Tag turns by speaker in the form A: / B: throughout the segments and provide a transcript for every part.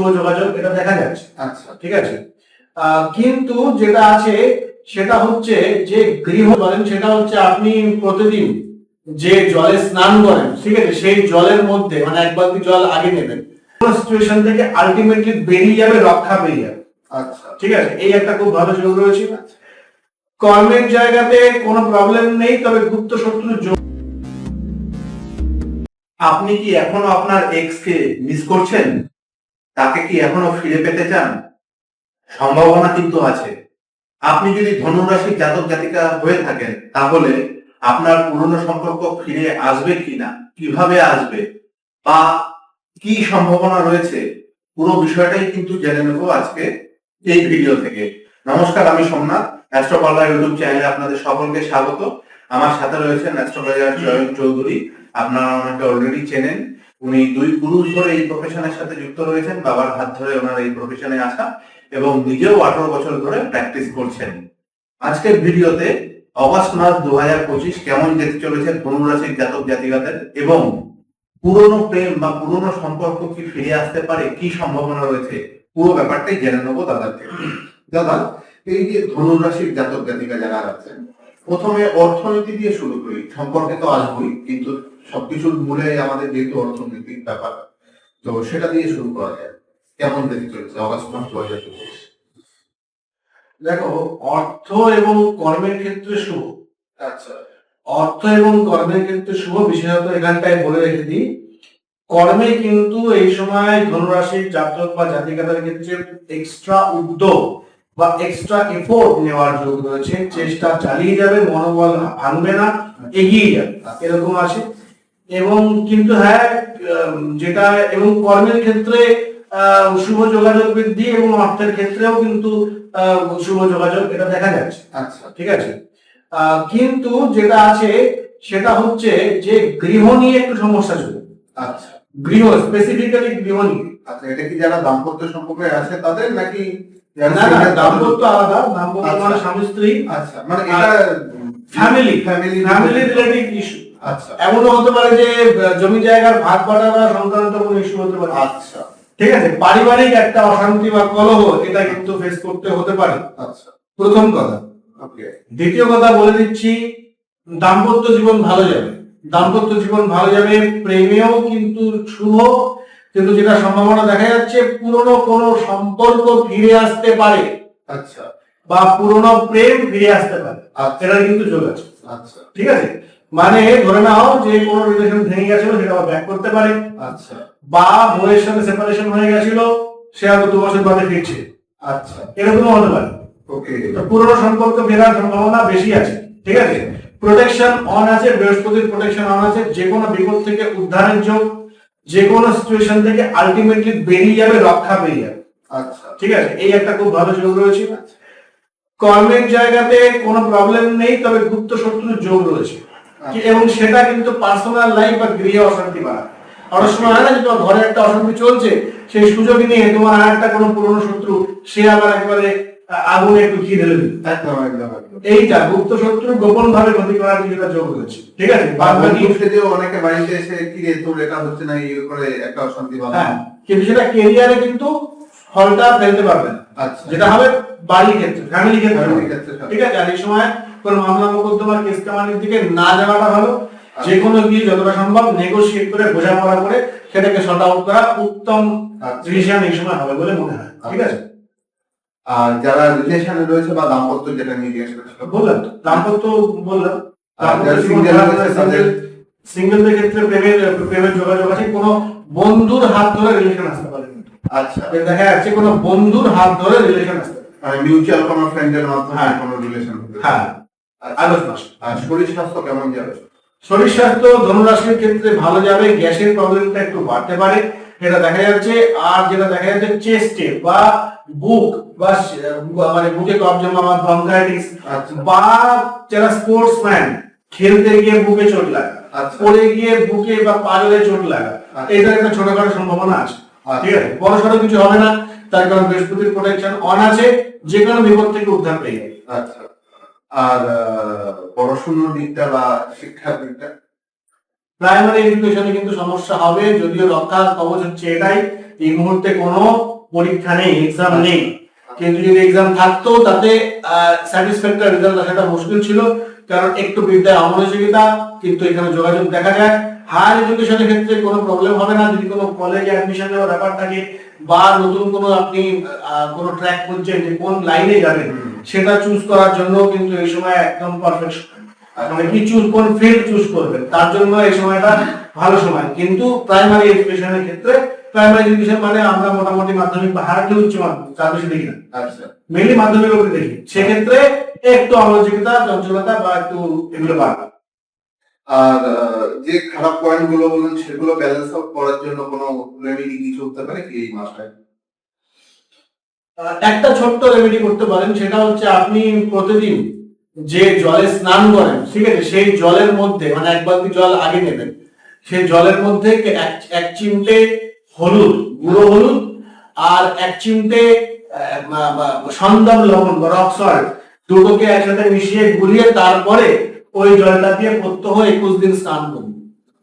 A: শুভ যোগাযোগ এটা দেখা যাচ্ছে।
B: আচ্ছা।
A: ঠিক আছে? কিন্তু যেটা আছে সেটা হচ্ছে যে গৃহ বলেন সেটা হচ্ছে আপনি প্রতিদিন যে জলে স্নান করেন ঠিক আছে? সেই জলের মধ্যে মানে এক বালতি জল আগে নেবেন। সিচুয়েশন থেকে আলটিমেটলি বেরিয়ে যাবে রক্ষা পেয়ে যাবে।
B: আচ্ছা।
A: ঠিক আছে? এই একটা খুব ভালো যোগ রয়েছে। কর্মের জায়গাতে কোনো প্রবলেম নেই তবে গুপ্ত শত্রুর যোগ।
B: আপনি কি এখনও আপনার এক্স কে মিস করছেন? তাকে কি এখনও ফিরে পেতে চান? সম্ভাবনা কিন্তু আছে। আপনি যদি ধনুরাশি জাতক জাতিকা হয়ে থাকেন, তাহলে আপনার পুরনো সম্পর্ক ফিরে আসবে কিনা? কীভাবে আসবে? বা কি সম্ভাবনা রয়েছে? পুরো বিষয়টাই কিন্তু জেনে নেব আজকে এই ভিডিও থেকে। নমস্কার, আমি সোমনাথ অ্যাস্ট্রোপাল্লা ইউটিউব চ্যানেলে আপনাদের সকলকে স্বাগত। আমার সাথে রয়েছেন অ্যাস্ট্রোলজার জয়ন্ত চৌধুরী। আপনারা ওনাকে অলরেডি চেনেন। উনি দুই পুরুষ ধরে এই প্রফেশনের সাথে যুক্ত রয়েছেন, বাবার হাত ধরে ওনার এই প্রফেশনে আসা এবং নিজেও আঠারো বছর ধরে প্র্যাকটিস করছেন। আজকের ভিডিওতে অগস্ট মাস দু হাজার পঁচিশ কেমন যেতে চলেছে ধনুরাশির জাতক জাতিকাদের এবং পুরনো প্রেম বা পুরনো সম্পর্ক কি ফিরে আসতে পারে, কি সম্ভাবনা রয়েছে, পুরো ব্যাপারটাই জেনে নেব দাদার থেকে। দাদা, এই যে ধনুরাশির জাতক জাতিকা যারা আছেন, প্রথমে অর্থনীতি দিয়ে শুরু করি, সম্পর্কে তো আসবই, কিন্তু সবকিছুর মূলে আমাদের যেহেতু অর্থনৈতিক ব্যাপার তো সেটা দিয়ে শুরু করা যায়। কেমন দেখতে চলেছে? অগস্ট মাস দু হাজার পঁচিশ
A: দেখো অর্থ এবং কর্মের ক্ষেত্রে শুভ।
B: আচ্ছা।
A: অর্থ এবং কর্মের ক্ষেত্রে শুভ বিশেষত এখানটায় বলে রেখে দিই কর্মে কিন্তু এই সময় ধনুরাশির জাতক বা জাতিকাদের ক্ষেত্রে এক্সট্রা উদ্যোগ বা এক্সট্রা এফোর্ট নেওয়ার যোগ রয়েছে। চেষ্টা চালিয়ে যাবে মনোবল ভাঙবে না এগিয়ে যাবে। এরকম আছে। এবং কিন্তু হ্যাঁ যেটা এবং কর্মের ক্ষেত্রে শুভ যোগাযোগ বৃদ্ধি এবং অর্থের ক্ষেত্রেও কিন্তু শুভ যোগাযোগ এটা দেখা যাচ্ছে।
B: আচ্ছা।
A: ঠিক আছে? কিন্তু যেটা আছে সেটা হচ্ছে যে গৃহ নিয়ে একটু সমস্যা ছিল।
B: আচ্ছা।
A: গৃহ স্পেসিফিক্যালি গৃহ নিয়ে।
B: আচ্ছা এটা কি যারা দাম্পত্য সম্পর্কে আছে তাদের নাকি
A: দাম্পত্য আলাদা দাম্পত্য
B: আচ্ছা।
A: মানে স্বামী স্ত্রী।
B: আচ্ছা মানে এটা
A: family
B: family
A: family relative issue
B: আচ্ছা।
A: এমনও হতে পারে যে জমি জায়গার ভাগ বাটোয়ারা সংক্রান্ত কোনো ইস্যু হতে পারে।
B: আচ্ছা।
A: ঠিক আছে পারিবারিক একটা অশান্তি বা কলহ এটা কিন্তু ফেস করতে হতে পারে।
B: আচ্ছা।
A: প্রথম কথা। দ্বিতীয় কথা বলে দিচ্ছি দাম্পত্য জীবন ভালো যাবে। দাম্পত্য জীবন ভালো যাবে প্রেমেও কিন্তু শুভ কিন্তু যেটা সম্ভাবনা দেখা যাচ্ছে পুরনো কোনো সম্পর্ক ফিরে আসতে পারে।
B: আচ্ছা।
A: বা পুরনো প্রেম ফিরে আসতে পারে।
B: আচ্ছা।
A: এটার কিন্তু যোগ আছে।
B: আচ্ছা।
A: ঠিক আছে? মানে ধরে নাও যে কোনো রিলেশন ভেঙে গেছিল সেটা ব্যাক করতে পারে।
B: আচ্ছা।
A: বা বউয়ের সঙ্গে সেপারেশন হয়ে গেছিল সে আরও দু বছর বাদে ফিরছে।
B: আচ্ছা।
A: এরকমও হতে পারে।
B: ওকে।
A: তো পুরনো সম্পর্ক ফেরার সম্ভাবনা বেশি আছে ঠিক আছে? প্রোটেকশন অন আছে বৃহস্পতির প্রোটেকশন অন আছে যে কোনো বিপদ থেকে উদ্ধারের যোগ যে কোনো সিচুয়েশন থেকে আলটিমেটলি বেরিয়ে যাবে রক্ষা পেয়ে যাবে।
B: আচ্ছা।
A: ঠিক আছে? এই একটা খুব ভালো যোগ রয়েছে। কর্মের জায়গাতে কোনো প্রবলেম নেই তবে গুপ্ত শত্রুর যোগ রয়েছে। এবং সেটা কিন্তু পার্সোনাল লাইফ বা গৃহ অশান্তি বাড়া অনেক সময় হয় না যে তোমার ঘরে একটা অশান্তি চলছে সেই সুযোগ নিয়ে তোমার আর একটা কোনো পুরনো শত্রু সে আবার একেবারে আগুনে একটু ঘি ঢেলে দিল।
B: একদম একদম একদম।
A: এইটা গুপ্ত শত্রু গোপন ভাবে ক্ষতি করার কিছুটা যোগ রয়েছে ঠিক আছে?
B: বা
A: বাদ বাকি
B: বন্ধু সেজেও অনেকে বাড়িতে এসে কি রে তোর এটা হচ্ছে না ইয়ে করে একটা অশান্তি বাধা
A: হ্যাঁ কিন্তু সেটা কেরিয়ারে কিন্তু ফলটা ফেলতে পারবে না।
B: আচ্ছা।
A: যেটা হবে বাড়ির ক্ষেত্রে ফ্যামিলি ক্ষেত্রে ঠিক আছে? আর এই সময় কোন মামলা মোকদ্দমার কেস কামানির দিকে না যাওয়াটা ভালো। যে কোনো গিয়ে যতটা সম্ভব নেগোশিয়েট করে বোঝাপড়া করে সেটাকে শর্ট আউট করা উত্তম। ডিসিশন এই সময় হবে বলে মনে হয় ঠিক আছে
B: আর যারা রিলেশনে রয়েছে বা দাম্পত্য যেটা নিয়ে জিজ্ঞেস করেছিল
A: বললাম দাম্পত্য বললাম সিঙ্গেলদের ক্ষেত্রে প্রেমের প্রেমের যোগাযোগ আছে কোনো বন্ধুর হাত ধরে রিলেশন আসতে পারে
B: আচ্ছা
A: দেখা যাচ্ছে কোনো বন্ধুর হাত ধরে রিলেশন আসতে পারে
B: মানে মিউচুয়াল কোনো ফ্রেন্ডের মাধ্যমে
A: হ্যাঁ।
B: কোনো রিলেশন
A: হ্যাঁ। আগস্ট মাস
B: আর শরীর স্বাস্থ্য কেমন যাবে
A: শরীর স্বাস্থ্য ধনুরাশির ক্ষেত্রে ভালো যাবে গ্যাসের প্রবলেমটা একটু বাড়তে পারে। এটা দেখা যাচ্ছে আর যেটা দেখা যাচ্ছে চেস্টে বা বুক বা মানে বুকে কফ জমা বা ব্রঙ্কাইটিস
B: আচ্ছা।
A: বা যারা স্পোর্টসম্যান খেলতে গিয়ে বুকে চোট লাগা
B: আচ্ছা।
A: পড়ে গিয়ে বুকে বা পাজরে চোট লাগা
B: আচ্ছা।
A: এইটার একটা ছোটখাটো সম্ভাবনা আছে। ঠিক আছে? বড় সড়ো কিছু হবে না তার কারণ বৃহস্পতির প্রোটেকশন অন আছে যে কোনো বিপদ থেকে উদ্ধার পেয়ে যাবে।
B: আচ্ছা। আর পড়াশোনার দিকটা বা শিক্ষার দিকটা।
A: প্রাইমারি এডুকেশনে কিন্তু সমস্যা হবে যদিও রক্ষা কবচ হচ্ছে এটাই এই মুহূর্তে কোনো পরীক্ষা নেই এক্সাম নেই। কিন্তু যদি এক্সাম থাকতো তাতে স্যাটিসফ্যাক্টরি রেজাল্ট আসাটা মুশকিল ছিল। কারণ একটু বিদ্যায় অমনোযোগিতা কিন্তু এখানে যোগাযোগ দেখা যায়। হায়ার এডুকেশনের ক্ষেত্রে কোনো প্রবলেম হবে না। যদি কোনো কলেজে অ্যাডমিশন নেওয়ার ব্যাপার থাকে বা নতুন কোনো আপনি কোনো ট্র্যাক খুঁজছেন যে কোন লাইনে যাবেন সেটা চুজ করার জন্য কিন্তু এই সময় একদম পারফেক্ট মানে কি চুজ কোন ফিল্ড চুজ করবেন তার জন্য এই সময়টা ভালো সময়। কিন্তু প্রাইমারি এডুকেশনের ক্ষেত্রে প্রাইমারি এডুকেশন মানে আমরা মোটামুটি মাধ্যমিক বা হায়ার উচ্চ মাধ্যমিক তার বেশি দেখি না।
C: আচ্ছা।
A: মেনলি মাধ্যমিক অবধি দেখি। সেক্ষেত্রে একটু অমনোযোগিতা চঞ্চলতা বা একটু এগুলো বাড়বে
C: আর যে খারাপ পয়েন্টগুলো বললেন সেগুলো ব্যালেন্স আউট করার জন্য কোনো রেমেডি কিছু হতে পারে কি এই মাসটায়?
A: একটা ছোট্ট রেমেডি করতে পারেন সেটা হচ্ছে আপনি প্রতিদিন যে জলে স্নান করেন ঠিক আছে সেই জলের মধ্যে মানে এক বালতি জল আগে নেবেন সেই জলের মধ্যে এক এক চিমটে হলুদ গুঁড়ো হলুদ আর এক চিমটে সন্দব লবণ বা রক সল্ট। দুটোকে একসাথে মিশিয়ে গুলিয়ে তারপরে ওই জলটা দিয়ে প্রত্যহ একুশ দিন স্নান করুন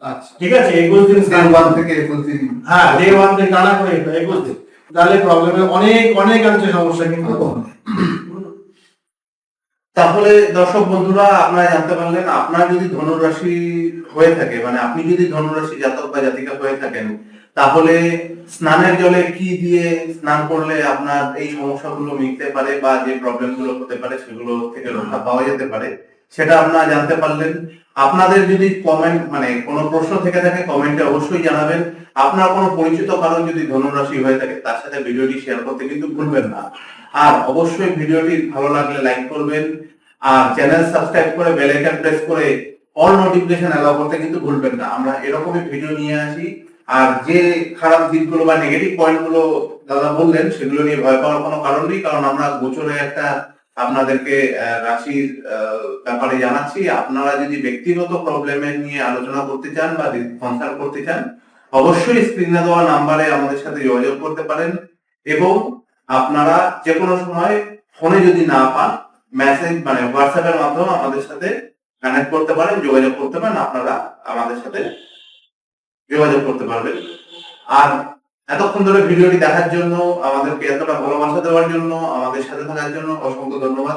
C: আচ্ছা।
A: ঠিক আছে? একুশ দিন স্নান
C: ওয়ান থেকে একুশ দিন।
A: হ্যাঁ ডে ওয়ান থেকে টানা করে একুশ দিন। তাহলে প্রবলেমের অনেক সমস্যা কিন্তু।
B: তাহলে দর্শক বন্ধুরা আপনারা জানতে পারলেন আপনার যদি ধনুরাশি হয়ে থাকে মানে আপনি যদি ধনুরাশি জাতক বা জাতিকা হয়ে থাকেন তাহলে স্নানের জলে কি দিয়ে স্নান করলে আপনার এই সমস্যাগুলো মিটতে পারে বা যে প্রবলেমগুলো হতে পারে সেগুলো থেকে রক্ষা পাওয়া যেতে পারে? সেটা আপনারা জানতে পারলেন। আপনাদের যদি কমেন্ট মানে কোনো প্রশ্ন থেকে থাকে কমেন্টে অবশ্যই জানাবেন। আপনার কোনো পরিচিত কারণ যদি ধনুরাশি হয়ে থাকে তার সাথে ভিডিওটি শেয়ার করতে কিন্তু ভুলবেন না। আর অবশ্যই ভিডিওটি ভালো লাগলে লাইক করবেন। আর চ্যানেল সাবস্ক্রাইব করে বেল আইকন প্রেস করে অল নোটিফিকেশন অ্যালাউ করতে কিন্তু ভুলবেন না। আমরা এরকমই ভিডিও নিয়ে আসি। আর যে খারাপ দিকগুলো বা নেগেটিভ পয়েন্টগুলো দাদা বললেন, সেগুলো নিয়ে ভয় পাওয়ার কোনো কারণ নেই, কারণ আমরা গোচরে একটা আপনাদেরকে রাশির ব্যাপারে জানাচ্ছি। আপনারা যদি ব্যক্তিগত প্রবলেমের নিয়ে আলোচনা করতে চান বা কনসাল্ট করতে চান, অবশ্যই স্ক্রিনে দেওয়া নাম্বারে আমাদের সাথে যোগাযোগ করতে পারেন এবং আপনারা যে কোনো সময় ফোনে যদি না পান মেসেজ মানে হোয়াটসঅ্যাপের মাধ্যমে আমাদের সাথে কানেক্ট করতে পারেন, যোগাযোগ করতে পারেন, আপনারা আমাদের সাথে যোগাযোগ করতে পারবেন। আর এতক্ষণ ধরে ভিডিওটি দেখার জন্য, আমাদেরকে এতটা ভালোবাসা দেওয়ার জন্য, আমাদের সাথে থাকার জন্য অসংখ্য ধন্যবাদ।